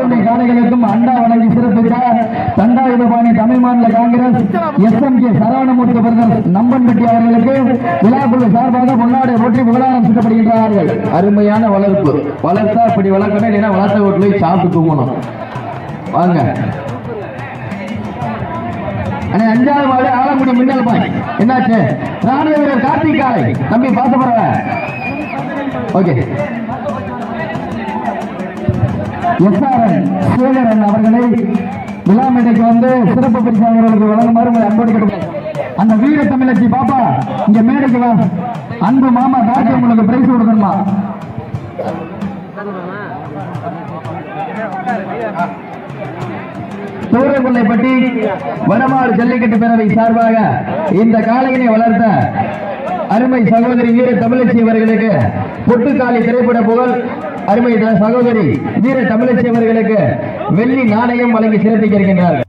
காணிகளுக்கும் அண்டா வழங்கி சிறப்பித்தார் Thandayuthapani Tamil Maanila Congress S M K Saravanamoorthy brother Nambanpatti அவர்களுக்கு விழாக்குழு சார்பாக முன்னாடி போற்றி புகழாரம் சுட்டப்படுகின்றார்கள். அருமையான வளர்ப்பு. வளர்த்தா இப்படி வளர்க்கணும் இல்லைன்னா வளர்த்த வீட்டுல சாப்பிட்டு தூங்கணும். வாங்க. அண்ணே அஞ்சாவது மாடு ஆலங்குடி மின்னல் பாய். என்னாச்சு? ராணுவ வீரர் கார்த்திக் காலை. தம்பி பார்த்து போற ஓகே. எஸ்ஆர்என் சேகரன் அவர்களை விழா வந்து சிறப்பு பரிசு அவர்களுக்கு வழங்குமாறு உங்களை அன்போடு அந்த வீர தமிழச்சி பாப்பா இங்க மேடைக்கு வா. அன்பு மாமா தாக்கி உங்களுக்கு பிரைஸ் கொடுக்கணுமா? சூரக்குள்ளைப்பட்டி வடமாடு ஜல்லிக்கட்டு பேரவை சார்பாக இந்த காளையினை வளர்த்த அருமை சகோதரி வீர தமிழச்சி அவர்களுக்கு பொட்டுக்காலி திரைப்பட புகழ் அருமை சகோதரி வீர தமிழச்சி அவர்களுக்கு வெள்ளி நாணயம் வழங்கி சிறப்பிக்க இருக்கின்றார்கள்.